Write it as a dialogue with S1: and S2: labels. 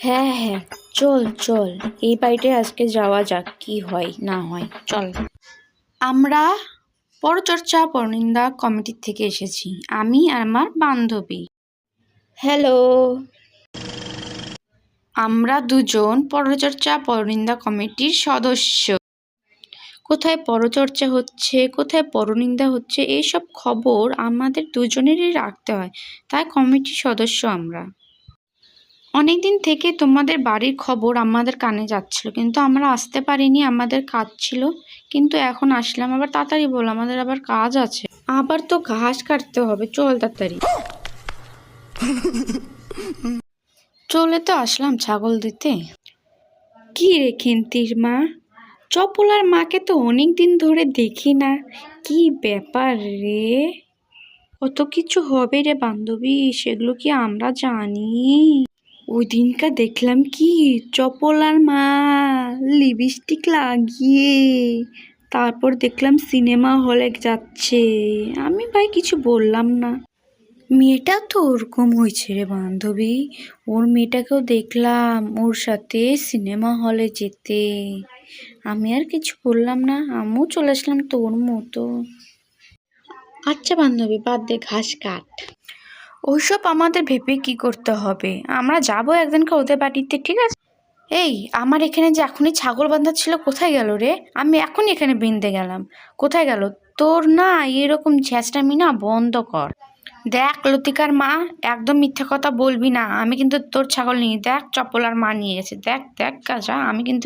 S1: হ্যাঁ হ্যাঁ। চল চল। এই বাড়িটায় আজকে যাওয়া যাক, কি হয়, না হয়। চল। আমরা পরচর্চা, পরনিন্দা কমিটির থেকে এসেছি। আমি আর আমার বান্ধবী। হ্যালো। আমরা দুজন পরচর্চা, পরনিন্দা কমিটির সদস্য। কোথায় পরচর্চা হচ্ছে, কোথায় পরনিন্দা হচ্ছে এইসব খবর আমাদের দুজনেরই রাখতে হয়। তাই কমিটির সদস্য আমরা। অনেক দিন থেকে তোমাদের বাড়ির খবর আমাদের কানে যাচ্ছিল, কিন্তু আমরা আসতে পারিনি, আমাদের কাজ ছিল, কিন্তু এখন আসলাম, আবার তাড়াতাড়ি বল, আমাদের আবার কাজ আছে। আবার তো ঘাস কাটতে হবে, চল তাড়াতাড়ি। চলে তো আসলাম ছাগল দিতে। কি রে খিন্তির মা? চপলার মাকে তো অনেক দিন ধরে দেখি না, কি ব্যাপার রে? কত কিছু হবে রে বান্ধবী, সেগুলো কি আমরা জানি? ওই দিনকা দেখলাম কি চপল আর মা লিপস্টিক লাগিয়ে। তারপর দেখলাম সিনেমা হলে যাচ্ছে। আমি ভাই কিছু বললাম না। মেয়েটা তো ওরকম হয়েছে রে বান্ধবী। ওর মেয়েটাকেও দেখলাম ওর সাথে সিনেমা হলে যেতে। আমি আর কিছু বললাম না আমিও চলে আসলাম তোর মতো। আচ্ছা বান্ধবী বাদ দে ঘাস কাট। ওইসব আমাদের ভেবে কি করতে হবে? আমরা যাব একদিনকে ওদের বাড়িতে, ঠিক আছে? এই, আমার এখানে যে এখনই ছাগল বাঁধা ছিল কোথায় গেল রে? আমি এখনই এখানে বিনতে গেলাম। কোথায় গেল? তোর না এরকম ঝ্যাঁচটামি না বন্ধ কর। দেখ, লতিকার মা, একদম মিথ্যা কথা বলবি না। আমি কিন্তু তোর ছাগল নিয়ে, দেখ চপলার মা নিয়ে গেছে। দেখ দেখ, কাজা, আমি কিন্তু